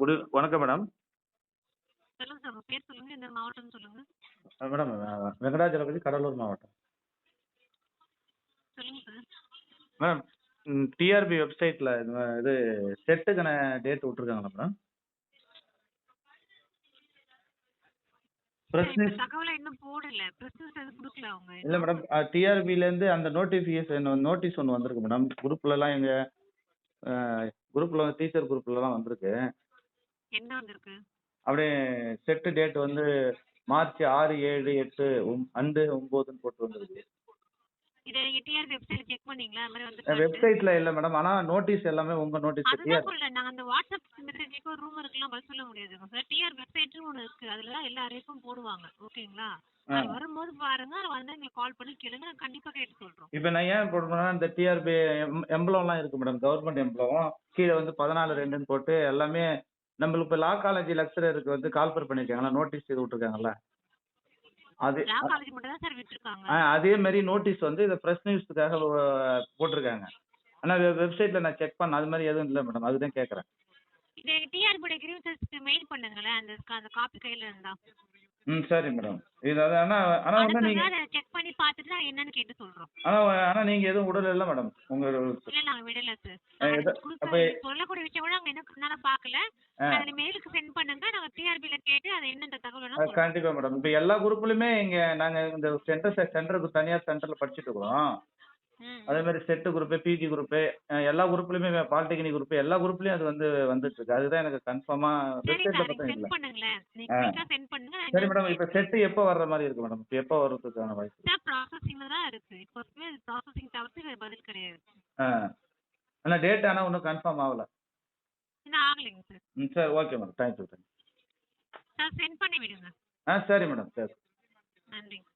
Good வணக்கம் madam. சொல்லுங்க sir உங்க பேர் சொல்லுங்க இந்த மாவட்டம்னு சொல்லுங்க. மேடம் வெங்கடாஜலபதி கடலூர் மாவட்டம். சொல்லுங்க சார். மேடம் டிஆர்பி வெப்சைட்டில் இது செட்டுக்கான டேட் விட்ருக்காங்களா மேடம்? தகவலை இன்னும் போடல. கொடுக்கல அவங்க இல்லை மேடம் டிஆர்பிலேருந்து அந்த நோட்டிஃபிகேஷன் நோட்டீஸ் ஒன்று வந்திருக்கு மேடம். குரூப்லலாம் எங்கள் குரூப்பில் வந்து டீச்சர் குரூப்லலாம் வந்திருக்கு. என்ன வந்திருக்கு? அப்படியே செட்டு டேட் வந்து மார்ச் ஆறு ஏழு எட்டு அண்டு ஒம்போதுன்னு போட்டு வந்திருக்கு. இதை நீங்க டிஆர் வெப்சைட்ல செக் பண்ணீங்களா? அது மாதிரி வந்து வெப்சைட்டில் இல்லை மேடம் ஆனால் நோட்டீஸ் எல்லாமே உங்கள் நோட்டீஸ் டிஆர் அந்த வாட்ஸ்அப் மெசேஜுக்கு ஒரு ரூம் இருக்குலாம் பதில் சொல்ல முடியாதுங்க சார் டிஆர் வெப்சைட்னு ஒன்று இருக்கு. அதுல தான் எல்லா அறிவிப்பும் போடுவாங்க. ஓகேங்களா. அது வரும்போது பாருங்க. வந்து எங்களுக்கு கால் பண்ணி கேளுங்க. நாங்க கண்டிப்பா கேட்டு சொல்றோம். இப்போ நான் ஏன் போடுறேன்னா இந்த டிஆர்பி எம்பளம்லாம் இருக்கு மேடம் கவர்மெண்ட் எம்பளம் கீழே வந்து பதினாலு ரெண்டுன்னு போட்டு எல்லாமே நம்மளுக்கு இப்போ லா காலேஜ் லெக்சரருக்கு வந்து கால்பர் பண்ணியிருக்காங்களா நோட்டீஸ் இது விட்ருக்காங்கல்ல அது ஆ, அதே மாதிரி நோட்டீஸ் வந்து இதை ப்ரெஸ் நியூஸ்க்காக போட்டிருக்காங்க. ஆனால் வெப்சைட்டில் நான் செக் பண்ண அது மாதிரி எதுவும் இல்லை மேடம் அதுதான் கேட்குறேன் இதை டிஆர்பி கிரீவன்சஸ்க்கு மெயில் பண்ணுங்களேன் அந்த அந்த காப்பி கையில இருந்தா. ம் சரி மேடம் இது அது ஆனால் ஆனால் வந்து நீங்கள் பார்த்துட்டு நாங்க என்னன்னு கேட்டு சொல்றோம் ஆனால் நீங்கள் எதுவும் இல்லை மேடம் உங்கள் இல்ல நாங்க விடல சார் சொல்லக்கூடிய விஷயம் கூட நாங்க என்ன கண்ணால பாக்கல. அதை மெயிலுக்கு சென்ட் பண்ணுங்க நாங்க டிஆர்பில கேட்டு அது என்னன்ற தகவல். கண்டிப்பாக மேடம் இப்போ எல்லா குரூப்லையுமே இங்கே நாங்கள் இந்த சென்டர் சென்டருக்கு தனியார் சென்டரில் படிச்சுட்டு இருக்கிறோம் ம். அதே மாதிரி செட்டு குரூப்பு பிஜி குரூப்பு எல்லா குரூப்லையுமே பாலிடெக்னிக் குரூப் எல்லா குரூப்லையும் அது வந்து வந்துட்டு இருக்கு அதுதான் எனக்கு கன்ஃபார்மாக சரி வெப்சைட்டில் சார் பார்த்தா இல்லை. சரி மேடம் இப்போ செட்டு எப்போ வர்ற மாதிரி இருக்கு மேடம் இப்போ எப்போ வர்றதுக்கான வாய்ப்பு? சார் ப்ராசஸிங்ல தான் இருக்கு. இப்போ ப்ராசஸிங் தவிர்த்து வேற பதில் கிடையாது. ஆ. ஆனால் டேட் ஆனால் இன்னும் கன்ஃபார்ம் ஆகல. இன்னும் ஆகலைங்க சார். ம் சரி okay madam thank you thank you sir send பண்ணி விடுங்க. ஆ சரி மேடம் சரி. நன்றிங்க.